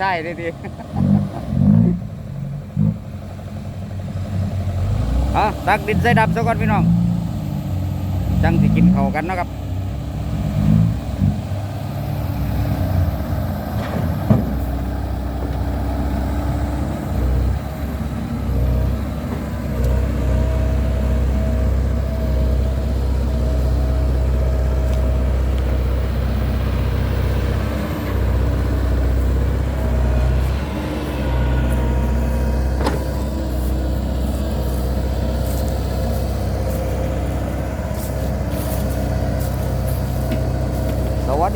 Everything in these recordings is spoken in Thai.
ได้กินเขาวกับกินดินไส้ด้ดิเอาตักดินใส่ดับซะก่อนพี่น้อง จังสิกินเขากันนะครับ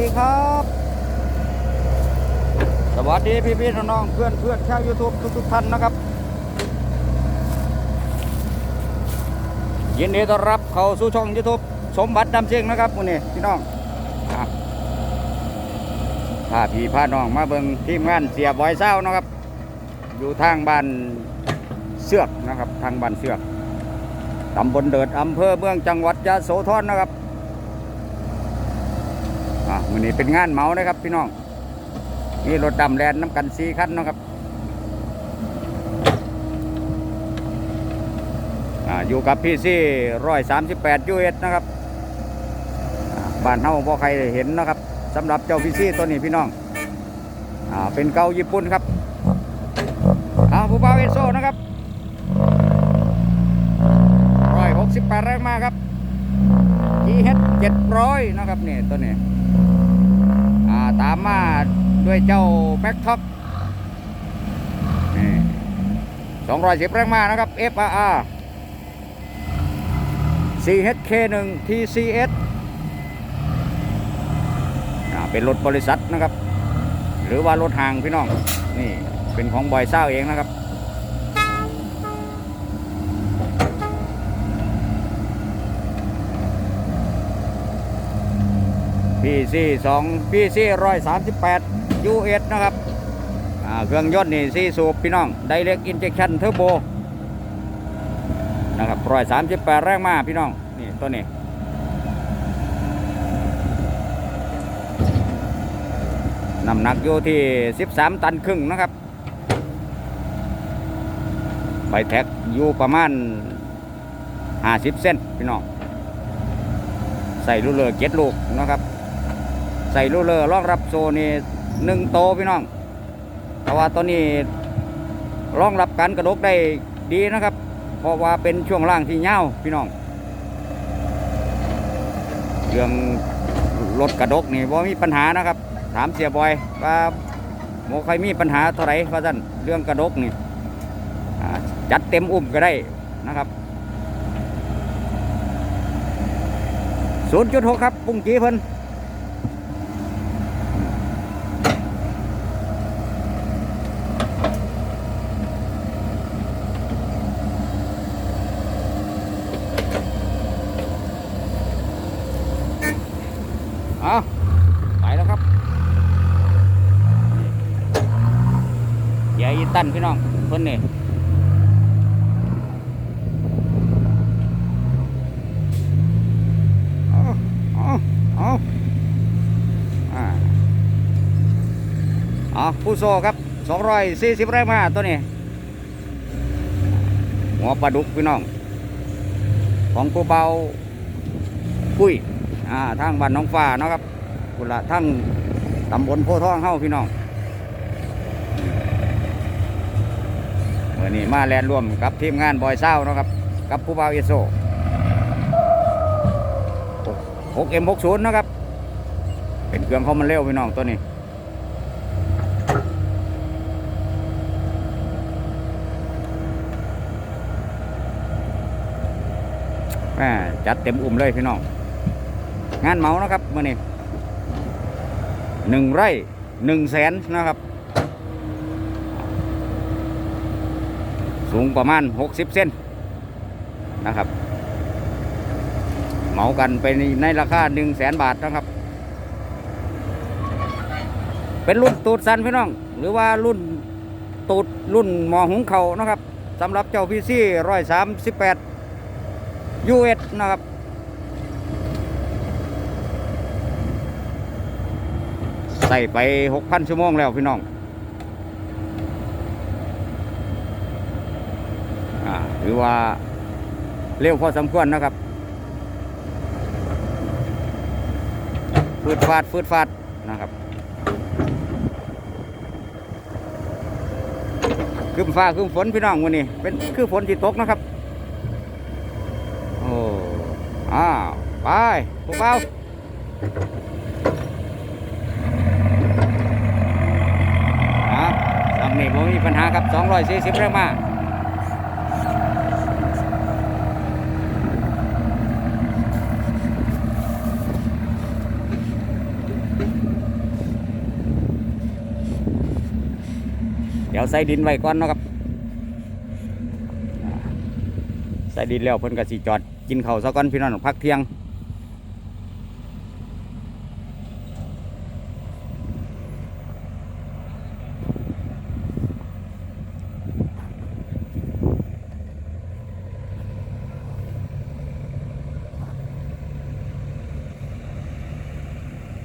ดีครับ สวัสดีพี่พี่ๆน้องๆเพื่อนเพื่อนชาวยูทูบทุกทุกท่านนะครับ ยินดีต้อนรับเข้าสู่ช่องยูทูบสมบัติดำเชียงนะครับมื้อนี้พี่น้องอะพาพี่พาน้องมาเบิงทีมงานเสียบอยเศร้านะครับ อยู่ทางบ้านเสือกนะครับ ทางบ้านเสือกตำบลเดิดอำเภอเมืองจังหวัดยะโสธรนะครับ อะวันนี้เป็นงานเมานะครับ พี่น้องมีรถดำแลนน้ำกันสีคันเนาะครับอ่าอยู่กับพี่ซี่ร้อยสามสิบแปดยูเอสนะครับอ่าบ้านเฮาพอใครเห็นนะครับสำหรับเจ้าพี่ซี่ตัวนี้พี่น้องอ่าเป็นเกาญี่ปุ่นครับอ่าผู้บ่าวเอโซนะครับร้อยหกสิบแปดแรงมาครับ GH เจ็ดร้อยนะครับนี่ตัวนี้ ตามมาด้วยเจ้าแบ็กท็อปสองร้อยสิบแรงมานะครับ FRR CHK1 TCS เป็นรถบริษัทนะครับ หรือว่ารถห่างพี่น้อง นี่เป็นของบอยเศร้าเองนะครับ พีซีสองพีซีร้อยสามสิบแปดยูเอสนะครับเครื่องยนต์นี่ซีสูบพี่น้องไดเ c กอินเจคชั่นเทอร์โบนะครับร้อยสามสิบแปดแรงมาพี่น้อง นี่ตัวนี้น้ำหนักอยู่ที่ 13 ตันครึ่งนะครับใบแท็กอยู่ประมาณ 50เส้นพี่น้อง ใส่ลูกเลอเจ็ดลูกนะครับ ใส่ลูเลอรองรับโซนี่หนึ่งโตพี่น้อง แต่ว่าตัวนี้รองรับการกระดกได้ดีนะครับ เพราะว่าเป็นช่วงล่างที่เงาวพี่น้อง เรื่องรถกระดกนี่ว่ามีปัญหานะครับ ถามเสียบอยว่าโมใครมีปัญหาเท่าไร่ว่าท่านเรื่องกระดกนี่จัดเต็มอุ้มก็ได้นะครับศูนย์จุดหกครับ ปุ้งจีเพิ่น เอาไปแล้วครับใหญ่อีตันพี่น้องเพิ่นนี่เอาเอาเอาอ่าเอผู้โซครับ 240แรงมาตัวนี้ หัวปลาดุกพี่น้อง ของผู้เบาปุ้ย อ่าทางบ้านน้องฟ้าเนาะครับกุละทั้งตำบลโพธิ์ทองเฮ้าพี่น้องเมื่อนี้มาแลนร่วมกับทีมงานบอยเศร้าเนาะครับ กับผู้เบาเอโซ 6M60 นะครับ เป็นเครื่องเขามันเร็วพี่น้องตัวนี้จัดเต็มอุ่มเลยพี่น้อง งานเมานะครับมื่อนี้หนึ่งไร่หนึ่งแสนนะครับ สูงประมาณ 60 เซนนะครับ เหมากันไปในราคา1 0 0 0 0แสนบาทนะครับ เป็นรุ่นตูดสันพี่น้อง หรือว่ารุ่นตูดรุ่นหมอหุงเขานะครับสำหรับเจ้าพีซี่ร้อยสามสิบแปดยูเอสนะครับ ใส่ไปหกพันชั่วโมงแล้วพี่น้องอ่าถือว่าเร็วพอสมควรนะครับฟืดฟาดฟืดฟาดนะครับครึ้มฟ้าครึ้มฝนพี่น้องวันนี้ เป็นคือฝนที่ตกนะครับ โอ้อ้าวไปพวกเราอะลำ นี้ผมมีปัญหาครับ240แรงมาเดี๋ยวใส่ดินไว้ก่อนเนาะครับใส่ดินแล้วเพิ่นก็สิจอดกินข้าวซะก่อนพี่น้องพักเที่ยง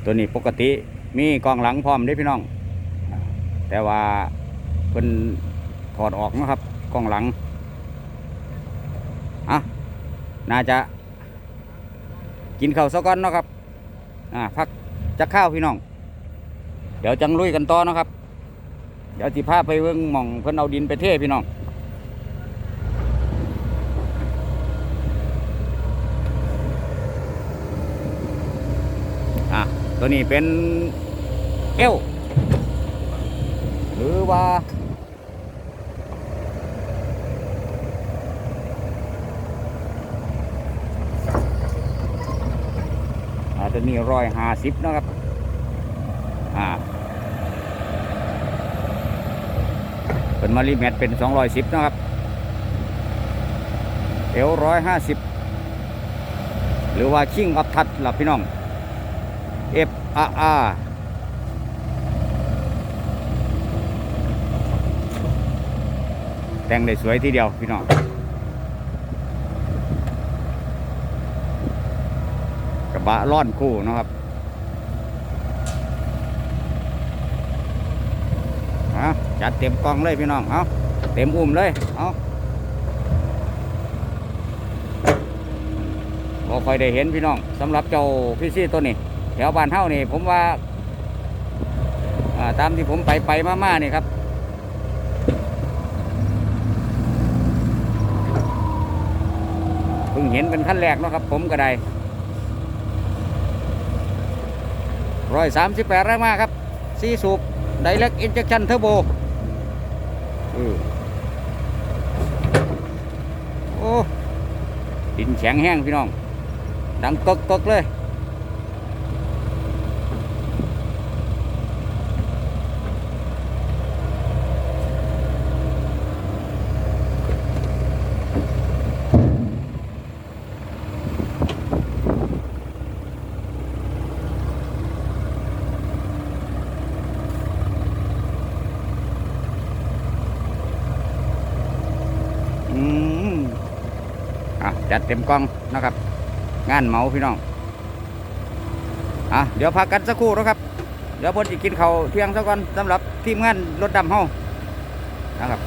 ตัวนี้ปกติมีกล้องหลังพร้อมเด้พี่น้อง แต่ว่าเพิ่นถอดออกนะครับกล้องหลังอะน่าจะกินข้าวซะก่อนเนาะครับอ่าพักจะข้าวพี่น้อง เดี๋ยวจังลุยกันต่อนะครับ เดี๋ยวสิพาไปเบิ่งหม่องเพิ่นเอาดินไปเทพี่น้อง อะ ตัวนี้เป็นเอวหรือว่าอาตัวนี้ร้อยห้าสิบนะครับอ่าเป็นมาริเมตรเป็นสองร้อยสิบนะครับเอวร้อยห้าสิบหรือว่าชิงออฟทัดล่ะพี่น้อง F R R แต่งได้สวยทีเดียวพี่น้องกระบะล่อนคู่นะครับเอาจัดเต็มกองเลยพี่น้อง เอาเต็มอุ้มเลย เอาพอคอยได้เห็นพี่น้องสำหรับเจ้าพี่ซี่ตัวนี้ แถวบ้านเฮ้านี่ผมว่าตามที่ผมไปไปมามานี่ครับเพิ่งเห็นเป็นขั้นแรกเนาะครับ ผมก็ได้ร้อยสามสิบแปดแรงมากครับซีสูบไดเ c กอินเจ t ชันเทอร์โบโอ้ดินแข็งแห้งพี่น้อง ดังกกกกเลย อืมอะจัดเต็มกล้องนะครับ งานเมาพี่น้องอะเดี๋ยวพักกันสักครู่นะครับเดี๋ยวพอจะกินเขาเที่ยงสักก่อนสำหรับทีมงานรถดำเฮานะครับ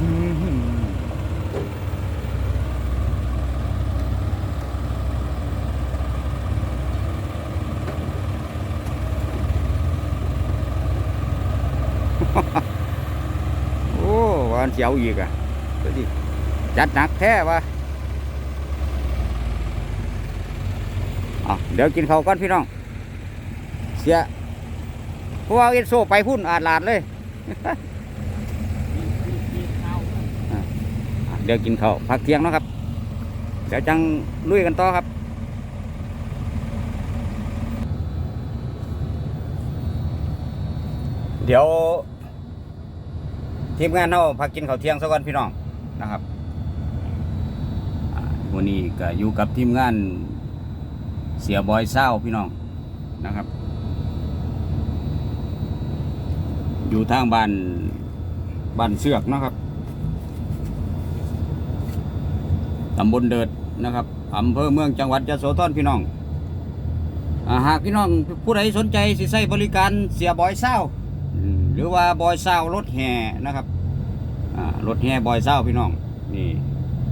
อืมโอ้วัน เจียวอีกอะก็ดิจัดหนักแท้วะอะเดี๋ยวกินข้าวก่อนพี่น้อง เสียเพราะว่าเอ็นโซไปพุ่นอาดลาดเลยอะเดี๋ยวกินข้าวพักเที่ยงเนาะครับ เดี๋ยวจังลุยกันต่อครับเดี๋ยว ทีมงานเราพักกินข้าวเที่ยงสักวันพี่น้องนะครับวันนี้ก็อยู่กับทีมงานเสียบอยเศร้าพี่น้องนะครับ อยู่ทางบ้านบ้านเสือกนะครับตำบลเดิดนะครับอำเภอเมืองจังหวัดยะโสธรพี่น้องอหากพี่น้องผู้ใดสนใจสิใช้บริการเสียบอยเศร้า หรือว่าบอยเศร้ารถแห่นะครับอ่ารถแห่บอยเศร้าพี่น้องนี่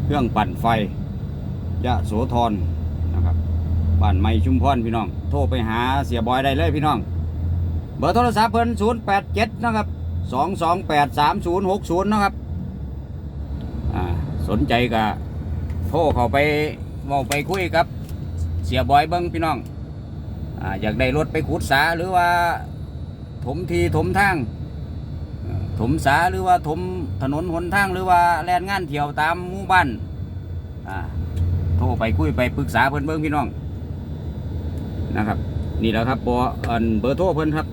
เครื่องปั่นไฟยะโสธรนะครับบ้านใหม่ชุมพรพี่น้อง โทรไปหาเสียบอยได้เลยพี่น้อง เบอร์โทรศัพท์เพิ่น0 8 7 นะครับ 2 2 8 3 0 6 0 นะครับอ่าสนใจก็โทรเข้าไปเว้าไปคุยกับ เสียบอยเบิ้งพี่น้องอ่าอยากได้รถไปขุดสาหรือว่า ถมทีถมทางถมสาหรือว่าถมถนนหนทางหรือว่าแลนงานเที่ยวตามหมู่บ้านอ่าโทรไปคุยไปปรึกษาเพิ่อนเบิ้งพี่น้องนะครับ นี่แหละครับเบอร์อันเบอร์โทรเพิ่อนครับ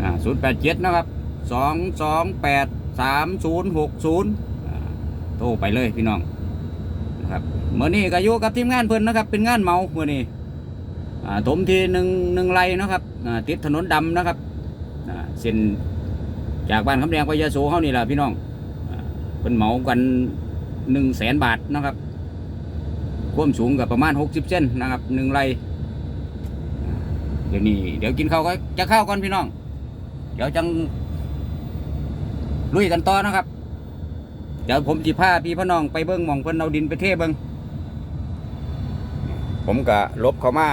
อ่าศูนย์แปดเจ็ดนะครับสองสองแปดสามศูนย์หกศูนย์โทรไปเลยพี่น้องนะครับเมื่อนี้ก็อยู่กับทีมงานเพิ่อนนะครับ เป็นงานเมาเมื่อนี้อ่าถมทีหนึ่งหนึ่งไรนะครับ ติดถนนดำนะครับเส้นจากบ้านคำแดงไปยะโสเฮานี่แหละพี่น้องเป็นเหมากันหนึ่งแสนบาทนะครับความสูงกับประมาณหกสิบเซนนะครับหนึ่งไรเดี๋ยวนี้เดี๋ยวกินข้าวก็จะข้าวก่อนพี่น้อง เดี๋ยวจังลุยกันต่อนะครับ เดี๋ยวผมจีพาพี่พ่อน้องไปเบิ้งมองเพิ่นเอาดินไปเทเบิ้งผมก็ลบเขามา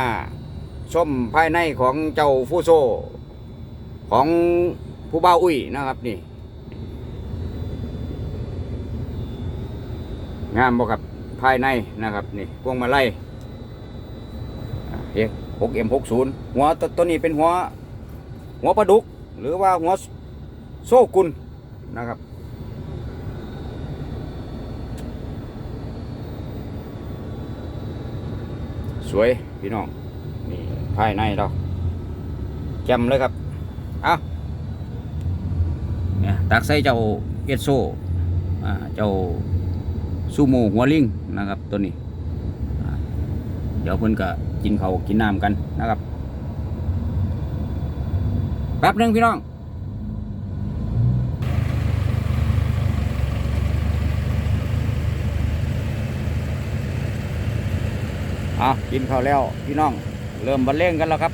ชมภายในของเจ้าฟูโซ ของผู้บ่าวอุ้ยนะครับนี่ งามบ่ครับภายในนะครับนี่พวงมาลัยอ่าเอ๊ะ6 M 6 0หัวตตัวนี้เป็นหัว หัวปลาดุก หรือว่าหัวโซ่กุลนะครับสวย พี่น้อง ภายในเราแจ่มเลยครับเอาเนี่ยตักใส่เจ้าเอสโซอ่าเจ้าซูโม่หัวลิงนะครับตัวนี้ เดี๋ยวเพิ่อนก็กินเขาวกินน้ำกันนะครับแป๊บหนึงพี่น้องอะกินข้าวแล้วพี่น้อง เริ่มบรรเลงกันแล้วครับ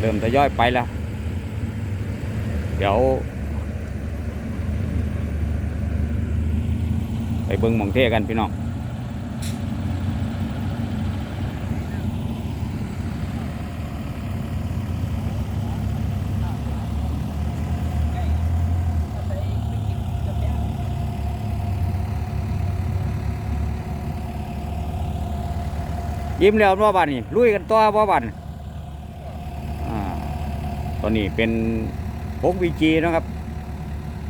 เริ่มทยอยไปแล้ว เดี๋ยว ไปเบิ้งมองเทกันพี่น้อง ยิ้มแล้วว่าบันนี่ลุยกันต่อว่าบันตอนนี้เป็นพกวีจีนะครับ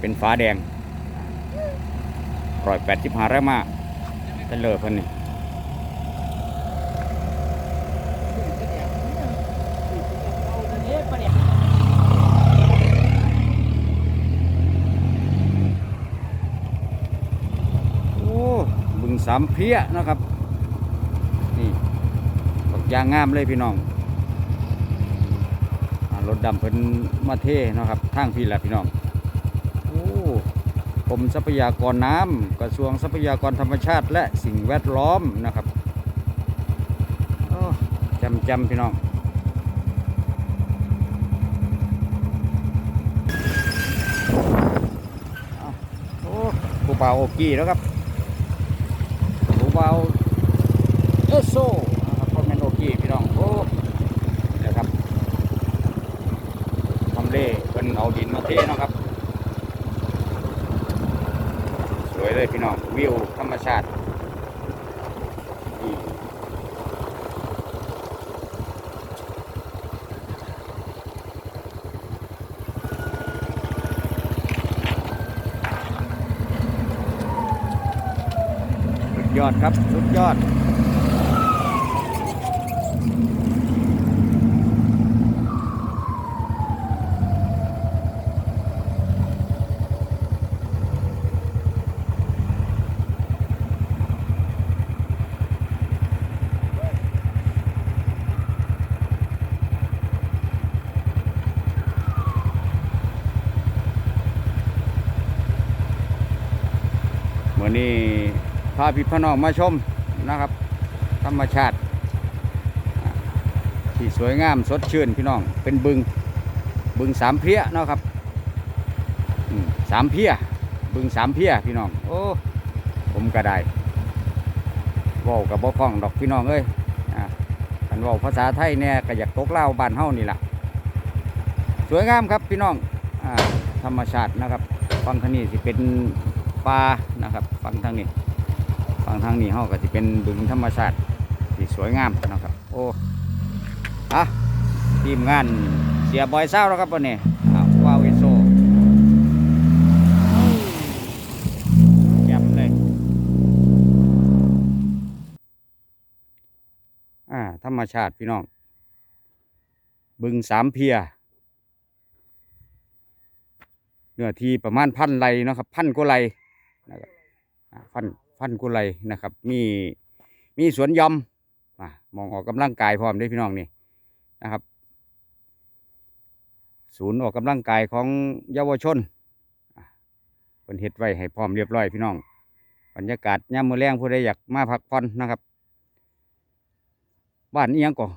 เป็นฟ้าแดงร้อยแปดสิบห้าแรงมาทะเลอเพิ่นนี่โอ้บึงสามเพี้ยนะครับ บักยางงามเลยพี่น้องรถดำเพิ่นมาเทเนะครับทางพี่แหละพี่น้องโอ้กรมทรัพยากรน้ำกระทรวงทรัพยากรธรรมชาติ และสิ่งแวดล้อมนะครับจำจำพี่น้องเอาโอ้ผู้เป่าโอกี้แล้วครับผู้เป่าเอสโซนะครับพ่อแม่นโอกี้พี่น้องโอ้นะครับทำเล่ เอาดินมาเทเนาะครับ สวยเลยพี่น้องวิวธรรมชาติสุดยอดครับ สุดยอด นี้พาพี่พี่น้องมาชมนะครับ ธรรมชาติ ที่สวยงามสดชื่นพี่น้อง เป็นบึงบึงสามเพียนะครับสามเพียบึงสามเพียพี่น้อง โอ้ผมก็ได้ว้ากับบ่คล่องดอกพี่น้องเอ้ยอ่าคันว้าภาษาไทยเนี่ยก็อยากตกเล่าบ้านเฮานี่แหละสวยงามครับพี่น้องอธรรมชาตินะครับฟังทนี้สิเป็นป่า นะครับฟังทางนี้ฟังทางนี้เฮาก็สิเป็นบึงธรรมชาติที่สวยงามนะครับ โอ้อะทีมงานเสียบอยเศร้าแล้วครับวันนี้อาวว้าวอิโซเยี่ยมเลยอ่าธรรมชาติพี่น้อง บึงสามเพียเนื้อที่ประมาณพันไรนะครับ พันกว่าไรนะครับ อ่าพันพันกว่าไรนะครับ มีมีสวนยอมอมองออกกำลังกายพร้อมด้วยพี่น้องนี่นะครับ ศูนย์ออกกำลังกายของเยาวชนเป็นเฮ็ดไว้ให้พร้อมเรียบร้อยพี่น้องบรรยากาศย่ำมือแรงผู้ใดอยากมาพักผ่อนนะครับ บ้านนี้ยังก่อ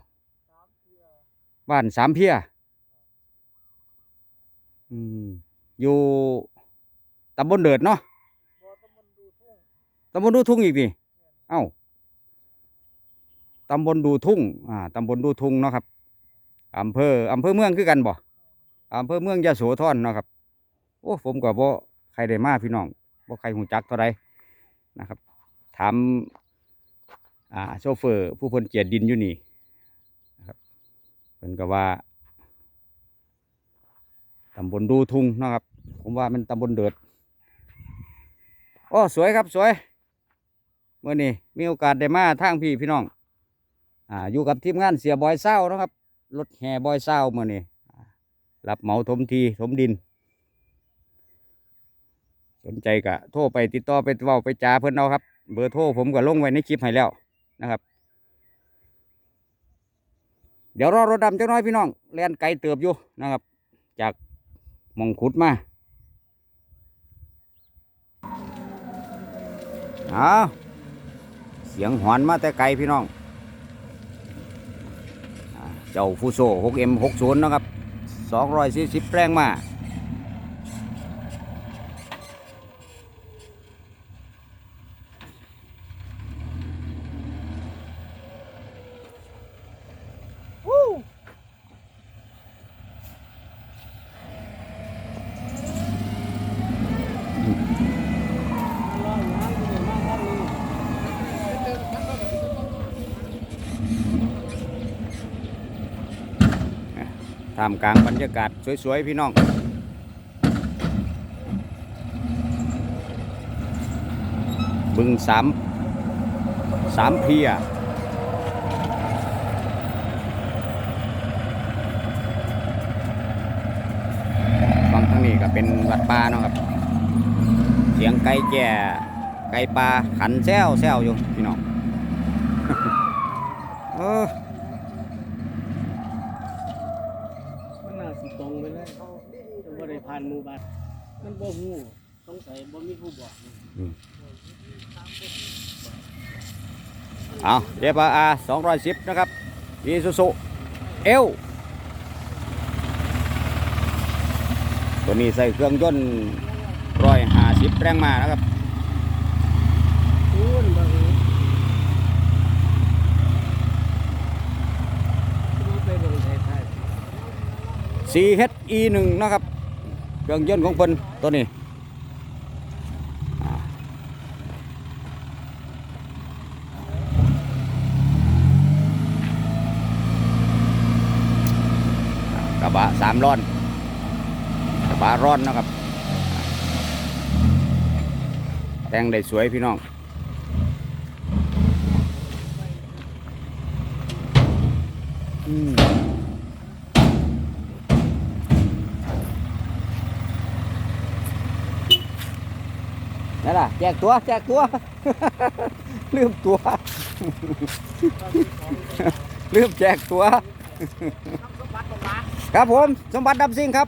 บ้านสามเพียอยู่ตำบลเดิดเนาะ ตำบลดูทุ่งอีกดิเอ้าตำบลดูทุ่งอ่าตำบลดูทุ่งเนาะครับอำเภออำเภอเมืองคือกันบ่อำเภอเมืองยะโสธรเนาะครับโอ้ผมก็บ่ใครได้มาพี่น้องบ่ใครหูจักเท่าไรนะครับ ถามอ่าโชเฟอร์ผู้เพิ่นเจียดดินอยู่นี่นะครับเพิ่นก็ว่าตำบลดูทุ่งเนาะครับ ผมว่ามันตำบลเดือดโอ้สวยครับสวย เมื่อนี้มีโอกาสได้มาทางพี่พี่น้อง อ่าอยู่กับทีมงานเสียบอยเศร้านะครับรถแห่บอยเศร้าเมื่อนี้รับเหมาถมทีถมดิน สนใจก็โทรไปติดต่อไปเว้าไปจาเพิ่อนเอาครับ เบอร์โทรผมก็ลงไว้ในคลิปให้แล้วนะครับ เดี๋ยวรอรถดำจักหน้อยพี่น้องแล่นไกลเติบอยู่นะครับ จากมองขุดมาเอา สียงหอนมาแต่ไกลพี่น้อง เจ้าฟูโซ 6M60 นะครับ 240แปลงมา ท่ามกลางบรรยากาศสวยๆพี่น้องบึงสามสามเพียฟังทางนี้ก็เป็นวัดป่าเนาะครับ เสียงไก่แก่ไก่ปลาขันแซวแซวอยู่พี่น้องเออ มันน่าสิตรงไปเลยจะบ่ได้ผ่านหมู่บ้านมันบ่ฮู้สงสัยบ่มีผู้บอกเอาเรียบอาสองร้อยสิบนะครับอีซูซูเอลตัวนี้ใส่เครื่องยนต์ร้อยห้าสิบแรงมานะครับคูณบ่ฮู้บ่ไปเบิ่งนะครับ เครื่องยนต์ของเพิ่นตัวนี้กระบะสามร้อนกระบะร้อนนะครับ แต่งได้สวยพี่น้อง อืม นั่นล่ะแจ กตัวแจกตัวลืมตัวลืมแจกตัว ครับผม สมบัติดับซิ่งครับ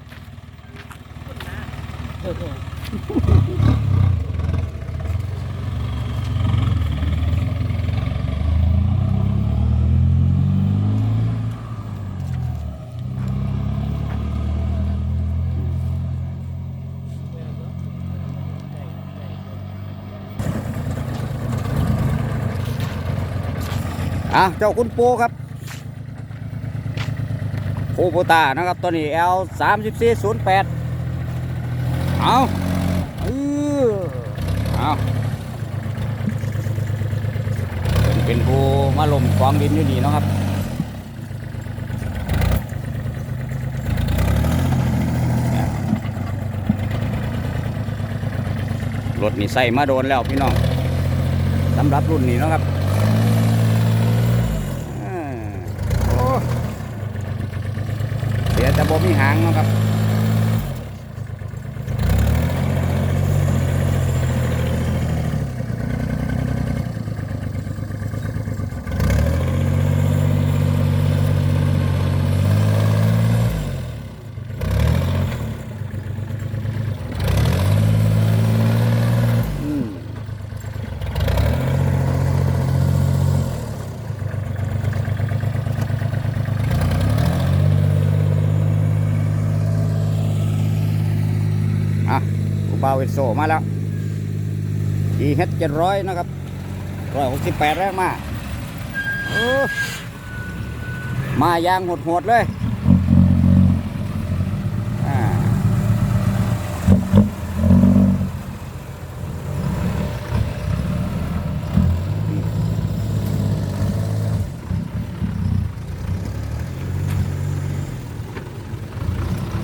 อะเจ้าคุณปูครับปูโปตานะครับตัวนี้ L 3 4 0 8เอาเออเอาเป็นเป็นผู้มาลมกองดินอยู่นี่นะครับรถนี่ใส่มาโดนแล้วพี่น้องสำหรับรุ่นนี้นะครับอ่าโอ้เสียแต่ บ่มีหางเนาะครับ อะอุบาเวโซมาแล้ว e h เจ็ดร้อยนะครับร้อยหกสิบแปดแรงมา มายางหดหดเลย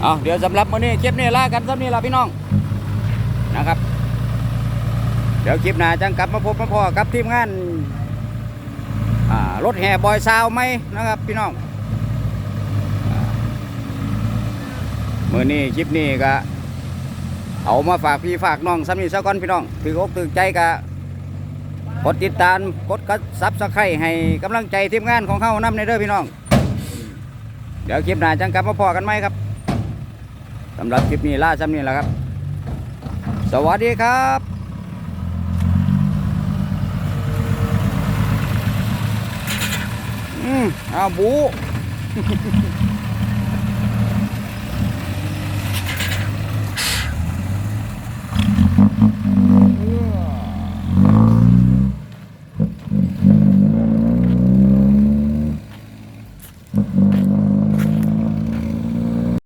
เอาเดี๋ยวสำหรับมื้อนี้คลิปนี้ลากันสำนี้ละพี่น้องนะครับ เดี๋ยวคลิปหน้าจังกลับมาพบมาพอกับทีมงานรถแห่บอยซาวไหมนะครับพี่น้องอมื้อนี้คลิปนี้ก็เอามาฝากพี่ฝากน้องสำนี้ซะก่อนพี่น้องถืออกถือใจกะกดติดตามกดกระซับสไครให้กำลังใจทีมงานของเขานำในเด้อพี่น้อง เดี๋ยวคลิปหน้าจังกลับมาพอกันไหมครับ สำหรับคลิปนี้ล่าซ้ำนี่แหละครับ สวัสดีครับอืมเอาบู